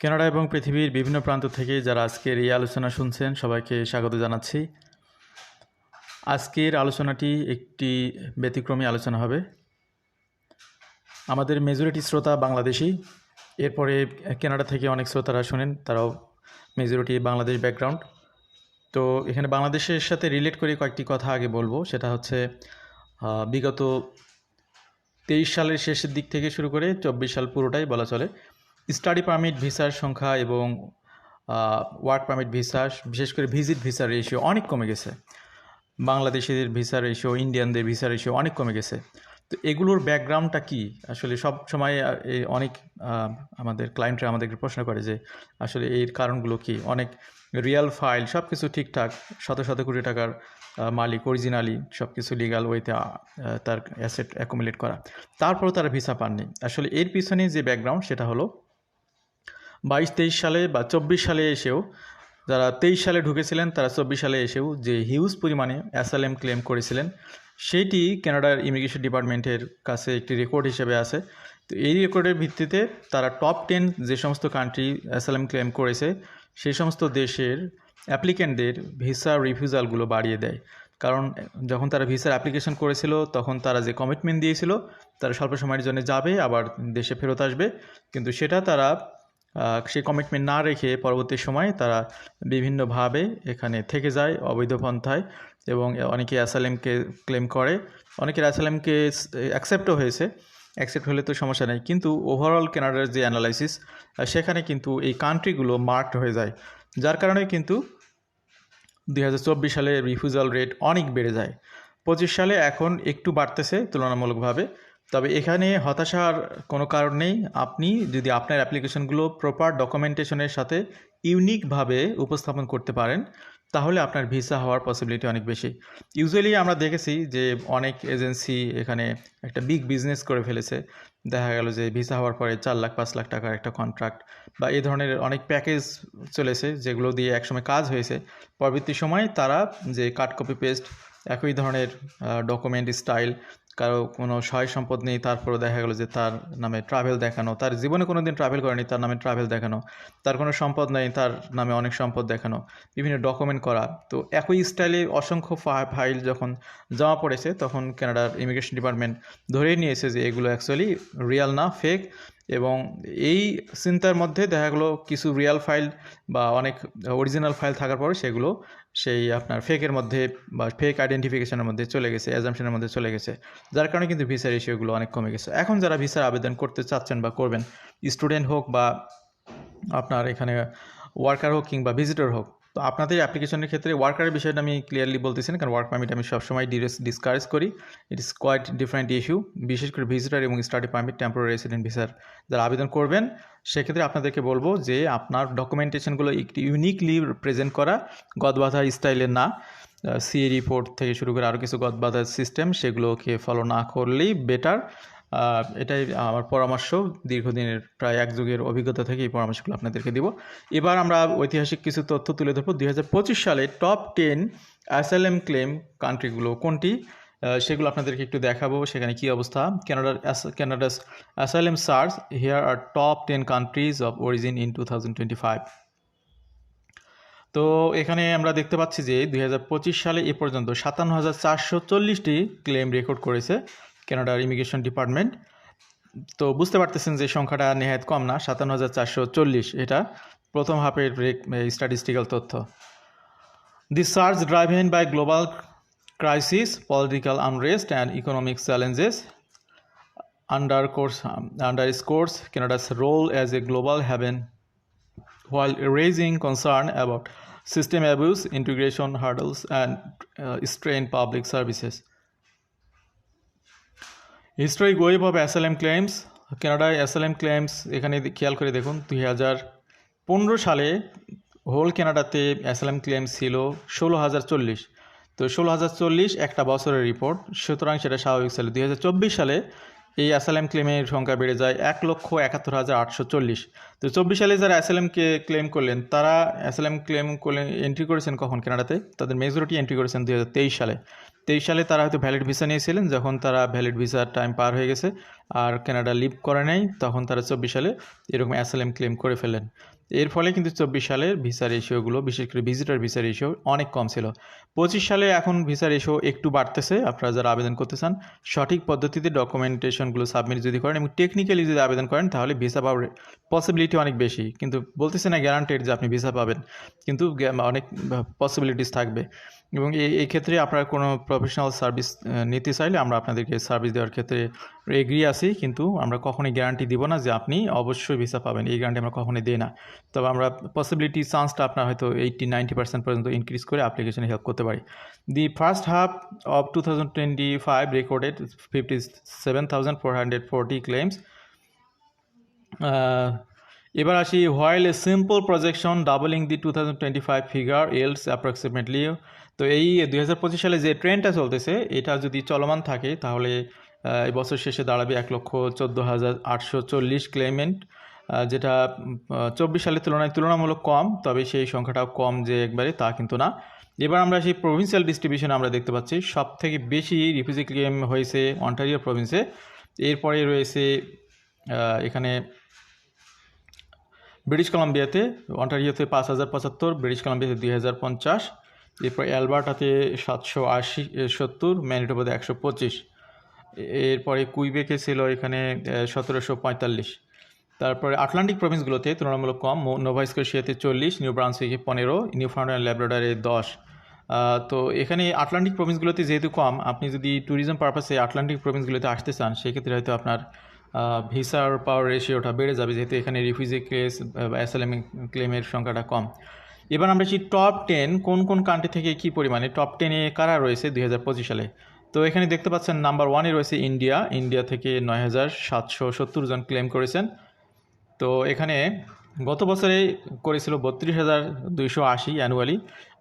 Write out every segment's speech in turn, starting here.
Canada এবং পৃথিবীর বিভিন্ন প্রান্ত থেকে যারা আজকের এই আলোচনা শুনছেন, সবাইকে স্বাগত জানাচ্ছি। আজকের আলোচনাটি একটি ব্যতিক্রমী আলোচনা হবে। আমাদের মেজরিটি শ্রোতা বাংলাদেশি, এরপরে কানাডা থেকে অনেক শ্রোতারা শোনেন, তারাও মেজরিটি বাংলাদেশ ব্যাকগ্রাউন্ড। তো এখানে বাংলাদেশের সাথে রিলেট করে কয়েকটি কথা আগে বলব, সেটা হচ্ছে বিগত তেইশ সালের শেষের দিক থেকে শুরু করে চব্বিশ সাল পুরোটাই বলা চলে। স্টাডি পারমিট ভিসার সংখ্যা এবং ওয়ার্ক পারমিট ভিসা বিশেষ করে ভিজিট ভিসার রেশিও অনেক কমে গেছে। বাংলাদেশিদের ভিসা রেশিও ইন্ডিয়ানদের ভিসা রেশিও অনেক কমে গেছে। তো এগুলোর ব্যাকগ্রাউন্ডটা কি? আসলে সব সময় অনেক আমাদের ক্লায়েন্টরা আমাদেরকে প্রশ্ন করে যে, আসলে এর কারণগুলো কি? অনেক রিয়েল ফাইল সব কিছু ঠিকঠাক, শত শত কোটি টাকার মালিক অরিজিনালি সব কিছু লিগাল ওয়েতে তার অ্যাসেট অ্যাকুমুলেট করা। তারপরেও তারা ভিসা পাননি। আসলে এর পিছনে যে ব্যাকগ্রাউন্ড সেটা হলো বাইশ তেইশ সালে বা চব্বিশ সালে এসেও যারা তেইশ সালে ঢুকেছিলেন, তারা চব্বিশ সালে এসেও যে হিউজ পরিমাণে অ্যাসালেম ক্লেম করেছিলেন, সেটি কানাডার ইমিগ্রেশন ডিপার্টমেন্টের কাছে একটি রেকর্ড হিসেবে আছে। তো এই রেকর্ডের ভিত্তিতে তারা টপ টেন যে সমস্ত কান্ট্রি অ্যাসালেম ক্লেম করেছে, সেই সমস্ত দেশের অ্যাপ্লিক্যান্টদের ভিসা রিফিউজালগুলো বাড়িয়ে দেয়। কারণ যখন তারা ভিসার অ্যাপ্লিকেশন করেছিল, তখন তারা যে কমিটমেন্ট দিয়েছিল, তারা স্বল্প সময়ের জন্য যাবে, আবার দেশে ফেরত আসবে। কিন্তু সেটা তারা সেই কমিটমেন্ট না রেখে পরবর্তী সময় তারা বিভিন্নভাবে এখানে থেকে যায় অবৈধ পন্থায় এবং অনেকে অ্যাসালেমকে ক্লেম করে, অনেকের অ্যাসালেমকে অ্যাকসেপ্টও হয়েছে। অ্যাকসেপ্ট হলে তো সমস্যা নেই। কিন্তু ওভারঅল কেনাডার যে অ্যানালাইসিস সেখানে কিন্তু এই কান্ট্রিগুলো মার্কড হয়ে যায়। যার কারণে কিন্তু দুই হাজার চব্বিশ সালে রিফিউজাল রেট অনেক বেড়ে যায়। পঁচিশ সালে এখন একটু বাড়তেছে তুলনামূলকভাবে। তবে এখানে হতাশার কোনো কারণ নেই। আপনি যদি আপনার অ্যাপ্লিকেশনগুলো প্রপার ডকুমেন্টেশনের সাথে ইউনিকভাবে উপস্থাপন করতে পারেন, তাহলে আপনার ভিসা হওয়ার পসিবিলিটি অনেক বেশি। ইউজুয়ালি আমরা দেখেছি যে অনেক এজেন্সি এখানে একটা বিগ বিজনেস করে ফেলেছে। দেখা গেল যে ভিসা হওয়ার পরে চার লাখ, পাঁচ লাখ টাকার একটা কন্ট্রাক্ট বা এই ধরনের অনেক প্যাকেজ চলেছে যেগুলো দিয়ে একসময় কাজ হয়েছে। পরবর্তী সময়ে তারা যে কাট কপি পেস্ট একই ধরনের ডকুমেন্ট স্টাইল কারও কোনো সহায় সম্পদ নেই তারপরে দেখা গেলো যে তার নামে ট্রাভেল দেখানো, তার জীবনে কোনো দিন ট্রাভেল করেনি, তার নামে ট্রাভেল দেখানো, তার কোনো সম্পদ নেই, তার নামে অনেক সম্পদ দেখানো, বিভিন্ন ডকুমেন্ট করা। তো একই স্টাইলে অসংখ্য ফাইল যখন জমা পড়েছে, তখন কানাডার ইমিগ্রেশন ডিপার্টমেন্ট ধরেই নিয়েছে যে এগুলো অ্যাকচুয়ালি রিয়াল না ফেক এবং এই চিন্তার মধ্যে দেখা গেলো কিছু রিয়াল ফাইল বা অনেক অরিজিনাল ফাইল থাকার পরে সেগুলো সেই আপনার ফেকের মধ্যে বা ফেক আইডেন্টিফিকেশনের মধ্যে চলে গেছে অ্যাজামশনের মধ্যে চলে গেছে। যার কারণে কিন্তু ভিসার ইস্যুগুলো অনেক কমে গেছে। এখন যারা ভিসার আবেদন করতে চাচ্ছেন বা করবেন স্টুডেন্ট হোক বা আপনার এখানে ওয়ার্কার হোক কিংবা ভিজিটর হোক তো আপনাদের অ্যাপ্লিকেশনের ক্ষেত্রে ওয়ার্কারের বিষয়টা আমি ক্লিয়ারলি বলতেছি না, কারণ ওয়ার্ক পারমিট আমি সবসময় ডিসকারেজ করি। It is quite different issue বিশেষ করে ভিজিটর এবং স্টাডি পারমিট টেম্পোরারি রেসিডেন্ট ভিসার যারা আবেদন করবেন, সেক্ষেত্রে আপনাদেরকে বলব যে আপনার ডকুমেন্টেশনগুলো একটি ইউনিকলি প্রেজেন্ট করা গদবাধা স্টাইলের না। সি রিপোর্ট থেকে শুরু করে আরও কিছু গদবাধার সিস্টেম সেগুলোকে ফলো না করলেই বেটার এটাই আমার পরামর্শ। দীর্ঘদিনের প্রায় এক যুগের অভিজ্ঞতা থেকে এই পরামর্শগুলো আপনাদেরকে দিব। এবার আমরা ঐতিহাসিক কিছু তথ্য তুলে ধরবো। দুই হাজার পঁচিশ সালে টপ টেন অ্যাসাইলেম ক্লেম কান্ট্রিগুলো কোনটি? সেগুলো আপনাদেরকে একটু দেখাবো, সেখানে কি অবস্থা। কানাডার Canada's asylum surge here R top ten countries of origin in two তো এখানে আমরা দেখতে পাচ্ছি যে দুই হাজার পঁচিশ সালে এ পর্যন্ত সাতান্ন হাজার চারশো চল্লিশটি ক্লেম রেকর্ড করেছে। কানাডার ইমিগ্রেশন ডিপার্টমেন্ট। তো বুঝতে পারতেছেন যে সংখ্যাটা নেহায়ত কম না, সাতান্ন হাজার চারশো চল্লিশ এটা প্রথম হাফের স্ট্যাটিস্টিক্যাল তথ্য। The surge driven by global crisis political unrest and economic challenges under course underscores Canada's role as a global haven while raising concern about system abuse integration hurdles and strain public services Historic wave of SLM claims, কানাডায় SLM claims এখানে খেয়াল করে দেখুন দুই হাজার পনেরো সালে whole কানাডাতে অ্যাসালাম ক্লেম ছিল ষোলো হাজার চল্লিশ। তো ষোলো হাজার চল্লিশ একটা বছরের রিপোর্ট সুতরাং সেটা স্বাভাবিক ছিল। দুই হাজার চব্বিশ সালে এই অ্যাসালাম ক্লেমের সংখ্যা বেড়ে যায় এক লক্ষ একাত্তর হাজার আটশো চল্লিশ। তো চব্বিশ সালে যারা অ্যাসালামকে ক্লেম করলেন তারা অ্যাসালাম ক্লেম করলেন এন্ট্রি করেছেন কখন কানাডাতে তাদের মেজরিটি এন্ট্রি করেছেন দুই হাজার তেইশ সালে। তেইশ সালে তারা হয়তো ভ্যালিড ভিসা নিয়েছিলেন, যখন তারা ভ্যালিড ভিসার টাইম পার হয়ে গেছে আর কানাডা লিভ করে নাই, তখন তারা চব্বিশ সালে এরকম অ্যাসাইলাম ক্লেম করে ফেলেন এর ফলে কিন্তু চব্বিশ সালের ভিসা রেশিওগুলো বিশেষ করে ভিজিটার ভিসা রেশিও অনেক কম ছিল। পঁচিশ সালে এখন ভিসা রেশিও একটু বাড়তেছে, আপনারা যারা আবেদন করতে চান, সঠিক পদ্ধতিতে ডকুমেন্টেশনগুলো সাবমিট যদি করেন এবং টেকনিক্যালি যদি আবেদন করেন, তাহলে ভিসা পাওয়ার পসিবিলিটি অনেক বেশি। কিন্তু বলতেছে না গ্যারান্টেড যে আপনি ভিসা পাবেন, কিন্তু অনেক পসিবিলিটিস থাকবে। এবং এই ক্ষেত্রে আপনারা কোনো প্রফেশনাল সার্ভিস নিতে চাইলে আমরা আপনাদেরকে সার্ভিস দেওয়ার ক্ষেত্রে এগ্রি আছি, কিন্তু আমরা কখনোই গ্যারান্টি দিব না যে আপনি অবশ্যই ভিসা পাবেন। এই গ্যারান্টি আমরা কখনোই দিই না। তবে আমরা পসিবিলিটি চান্সটা আপনার হয়তো এইটটি নাইনটি পার্সেন্ট পর্যন্ত ইনক্রিজ করে অ্যাপ্লিকেশনে হেল্প করতে পারি। The first half of two thousand twenty five recorded fifty seven thousand four hundred forty claims এবার আসি while a simple projection doubling the two thousand twenty five figure else approximately তো এই দুই হাজার পঁচিশ সালে যে ট্রেনটা চলতেছে, এটা যদি চলমান থাকে, তাহলে এই বছর শেষে দাঁড়াবে এক লক্ষ চোদ্দ হাজার আটশো চল্লিশ ক্লেমেন্ট যেটা চব্বিশ সালের তুলনায় তুলনামূলক কম, তবে সেই সংখ্যাটাও কম যে একবারে তা কিন্তু না। এবার আমরা সেই প্রভিন্সিয়াল ডিস্ট্রিবিউশন আমরা দেখতে পাচ্ছি সব থেকে বেশি রিফিউজি ক্লেম হয়েছে অন্টারিও প্রভিন্সে এরপরে রয়েছে এখানে ব্রিটিশ কলাম্বিয়াতে অন্টারিওতে পাঁচ হাজার পঁচাত্তর ব্রিটিশ কলাম্বিয়াতে দুই হাজার পঞ্চাশ। এরপর অ্যালবার্টাতে সাতশো আশি সত্তর ম্যানিটোবাতে একশো পঁচিশ। এরপরে কুইবেকে ছিল এখানে সতেরোশো পঁয়তাল্লিশ। তারপরে আটলান্টিক প্রভিন্সগুলোতে তুলনামূলক কম, মো- নোভা স্কোশিয়াতে চল্লিশ, নিউ ব্রান্সউইকে পনেরো, নিউ ফাউন্ড ল্যাব্রাডারে দশ। তো এখানে আটলান্টিক প্রভিন্সগুলোতে যেহেতু কম, আপনি যদি ট্যুরিজম পারপাসে আটলান্টিক প্রভিন্সগুলোতে আসতে চান, সেক্ষেত্রে হয়তো আপনার ভিসার পাওয়ার রেশিওটা বেড়ে যাবে, যেহেতু এখানে রিফিউজি কেস অ্যাসালাম ক্লেমের সংখ্যাটা কম। এবার আমরা যে টপ টেন কোন কোন কান্ট্রি থেকে কী পরিমাণে টপ টেনে কারা রয়েছে দুই হাজার পঁচিশ সালে? তো এখানে দেখতে পাচ্ছেন নাম্বার ওয়ানে রয়েছে ইন্ডিয়া ইন্ডিয়া থেকে নয় হাজার সাতশো সত্তর জন ক্লেম করেছেন। তো এখানে গত বছরে করেছিল বত্রিশ হাজার দুইশো আশি অ্যানুয়ালি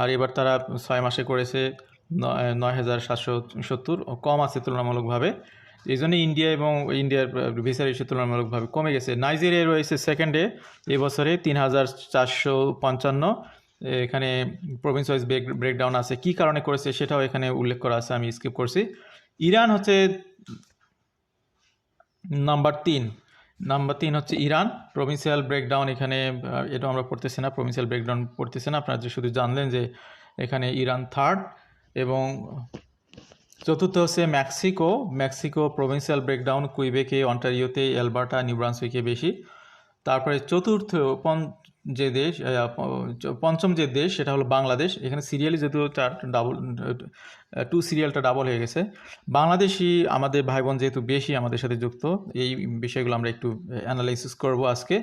আর এবার তারা ছয় মাসে করেছে নয় হাজার সাতশো সত্তর। কম আছে তুলনামূলকভাবে। এই জন্য ইন্ডিয়া এবং ইন্ডিয়ার ভিসা রেশিও তুলনামূলকভাবে কমে গেছে। নাইজেরিয়া রয়েছে সেকেন্ডে এবছরে তিন হাজার চারশো পঞ্চান্ন। এখানে প্রভিন্স ওয়াইজ ব্রেক ব্রেকডাউন আছে। কী কারণে করেছে সেটাও এখানে উল্লেখ করা আছে, আমি স্কিপ করছি। ইরান হচ্ছে নাম্বার তিন। নাম্বার তিন হচ্ছে ইরান। প্রভিন্সিয়াল ব্রেকডাউন এখানে এটা আমরা পড়তেছি না। প্রভিন্সিয়াল ব্রেকডাউন পড়তেছি না। আপনারা যে শুধু জানলেন যে এখানে ইরান থার্ড এবং চতুর্থ হচ্ছে মেক্সিকো। মেক্সিকো প্রভিন্সিয়াল ব্রেকডাউন কুইবেকে অন্টারিওতে অ্যালবার্টা নিউ ব্রান্সউইকে বেশি। তারপরে চতুর্থ, পন যে দেশ পঞ্চম যে দেশ, সেটা হলো বাংলাদেশ। এখানে সিরিয়ালি যদিও চার ডাবল টু সিরিয়ালটা ডাবল হয়ে গেছে। বাংলাদেশি আমাদের ভাই বোন যেহেতু বেশি আমাদের সাথে যুক্ত, এই বিষয়গুলো আমরা একটু অ্যানালাইসিস করব আজকে।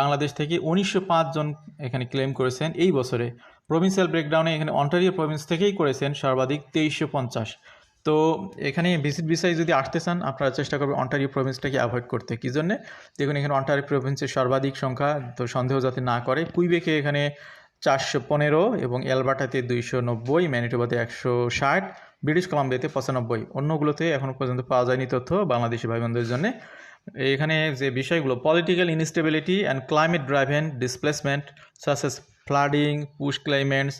বাংলাদেশ থেকে উনিশশো পাঁচ জন এখানে ক্লেম করেছেন এই বছরে। প্রভিন্সিয়াল ব্রেকডাউনে এখানে অন্টারিও প্রভিন্স থেকেই করেছেন সর্বাধিক তেইশশো পঞ্চাশ। তো এখানে ভিজিট ভিসায় যদি আসতে চান, আপনারা চেষ্টা করবেন অন্টারিও প্রভিন্সটাকে অ্যাভয়েড করতে। কী জন্যে? দেখুন, এখানে অন্টারিও প্রভিন্সের সর্বাধিক সংখ্যা, তো সন্দেহ যাতে না করে কুইবেকে এখানে চারশো পনেরো এবং অ্যালবার্টাতে দুইশো নব্বই ম্যানিটোবাতে একশো ষাট ব্রিটিশ কলাম্বিয়াতে পঁচানব্বই। অন্যগুলোতে এখনও পর্যন্ত পাওয়া যায়নি তথ্য বাংলাদেশি ভাই বোনদের জন্য। এখানে যে বিষয়গুলো political instability and climate driven displacement such as flooding push claimants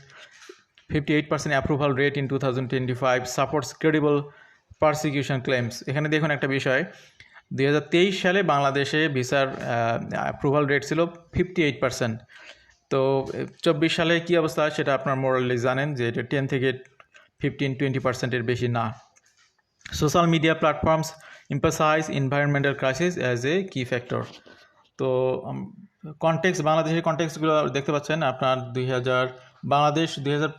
58% approval rate in 2025 supports credible persecution claims. এখানে দেখুন একটা বিষয়, দুই হাজার তেইশ সালে বাংলাদেশে ভিসার অ্যাপ্রুভাল রেট ছিল ফিফটি এইট পার্সেন্ট তো, চব্বিশ সালে কী অবস্থা সেটা আপনার মোরালি জানেন যে এটা টেন থেকে ফিফটিন টোয়েন্টি পার্সেন্টের বেশি না। Social media platforms emphasize environmental crisis as a key factor তো কনটেক্স বাংলাদেশের কনটেক্সগুলো দেখতে পাচ্ছেন, আপনার দুই হাজার, বাংলাদেশ দুই হাজার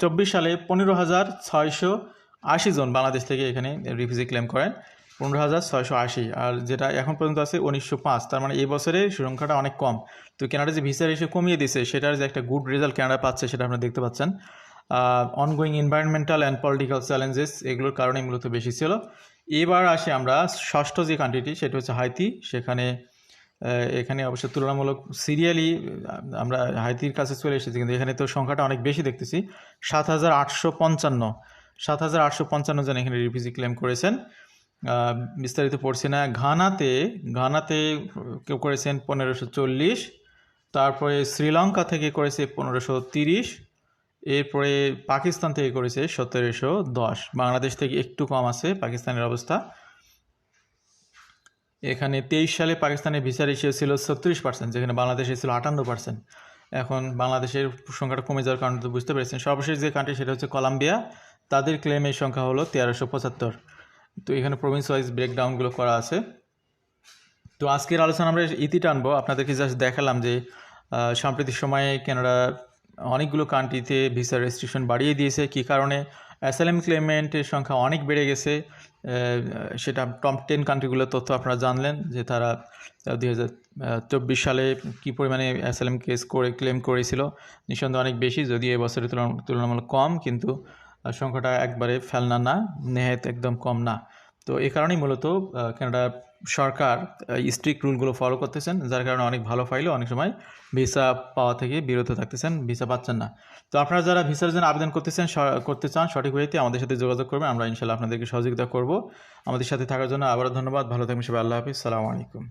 চব্বিশ সালে পনেরো হাজার ছয়শো আশি জন বাংলাদেশ থেকে এখানে রিফিউজি ক্লেম করেন, পনেরো হাজার ছয়শো আশি। আর যেটা এখন পর্যন্ত আছে উনিশশো পাঁচ, তার মানে এই বছরে সংখ্যাটা অনেক কম। তো কেনাডা যে ভিসা রেশিও কমিয়ে দিয়েছে সেটার যে একটা গুড রেজাল্ট কেনাডা পাচ্ছে, সেটা আপনারা দেখতে পাচ্ছেন। Ongoing environmental and political challenges এগুলোর কারণে মূলত বেশি ছিল। এবার আসি আমরা ষষ্ঠ যে কান্ট্রিটি সেটা হচ্ছে হাইতি সেখানে এখানে অবশ্য তুলনামূলক সিরিয়ালি আমরা হাইতির কাছে চলে এসেছি, কিন্তু এখানে তো সংখ্যাটা অনেক বেশি দেখতেছি। সাত হাজার আটশো পঞ্চান্ন, সাত হাজার আটশো পঞ্চান্ন জন এখানে রিফিউজি ক্লেম করেছেন। বিস্তারিত পড়ছি না। ঘানাতে ঘানাতে কেউ করেছেন পনেরোশো চল্লিশ, তারপরে শ্রীলঙ্কা থেকে করেছে পনেরোশো তিরিশ, এরপরে পাকিস্তান থেকে করেছে সতেরোশো দশ। বাংলাদেশ থেকে একটু কম আছে, পাকিস্তানের অবস্থা। এখানে তেইশ সালে পাকিস্তানের ভিসা রেশিও ছিল ছত্রিশ পার্সেন্ট যেখানে বাংলাদেশে ছিল আটান্ন পার্সেন্ট এখন বাংলাদেশের সংখ্যাটা কমে যাওয়ার কারণে তো বুঝতে পেরেছেন। সর্বশেষ যে কান্ট্রি সেটা হচ্ছে কলাম্বিয়া। তাদের ক্লেমের সংখ্যা হলো তেরোশো পঁচাত্তর। তো এখানে প্রভিন্স ওয়াইজ ব্রেকডাউনগুলো করা আছে। তো আজকের আলোচনা আমরা ইতি টানবো। আপনাদেরকে জাস্ট দেখালাম যে সাম্প্রতিক সময়ে কানাডা অনেকগুলো কান্ট্রিতে ভিসা রেস্ট্রিকশন বাড়িয়ে দিয়েছে। কী কারণে? অ্যাসাইলাম ক্লেমেন্টের সংখ্যা অনেক বেড়ে গেছে। সেটা টপ টেন কান্ট্রিগুলোর তথ্য আপনারা জানলেন যে তারা দুই হাজার চব্বিশ সালে কি পরিমাণে অ্যাসাইলাম কেস করে ক্লেম করেছিল। নিঃসন্দেহে অনেক বেশি, যদিও এবছরের তুলনা তুলনামূলক কম, কিন্তু সংখ্যাটা একবারে ফেলনা না, নেহাত একদম কম না। তো এই কারণেই মূলত কানাডা সরকার স্ট্রিক্ট রুলগুলো ফলো করতেছেন, যার কারণে অনেক ভালো ফাইলও অনেক সময় ভিসা পাওয়া থেকে বিরত থাকতেছেন ভিসা পাচ্ছেন না। তো আপনারা যারা ভিসার জন্য আবেদন করতেছেন করতে চান, সঠিক ওয়েতে আমাদের সাথে যোগাযোগ করবেন, আমরা ইনশাল্লাহ আপনাদেরকে সহযোগিতা করব। আমাদের সাথে থাকার জন্য আবারও ধন্যবাদ, ভালো থাকবেন সবাই, আল্লাহ হাফিজ, সালামু আলাইকুম।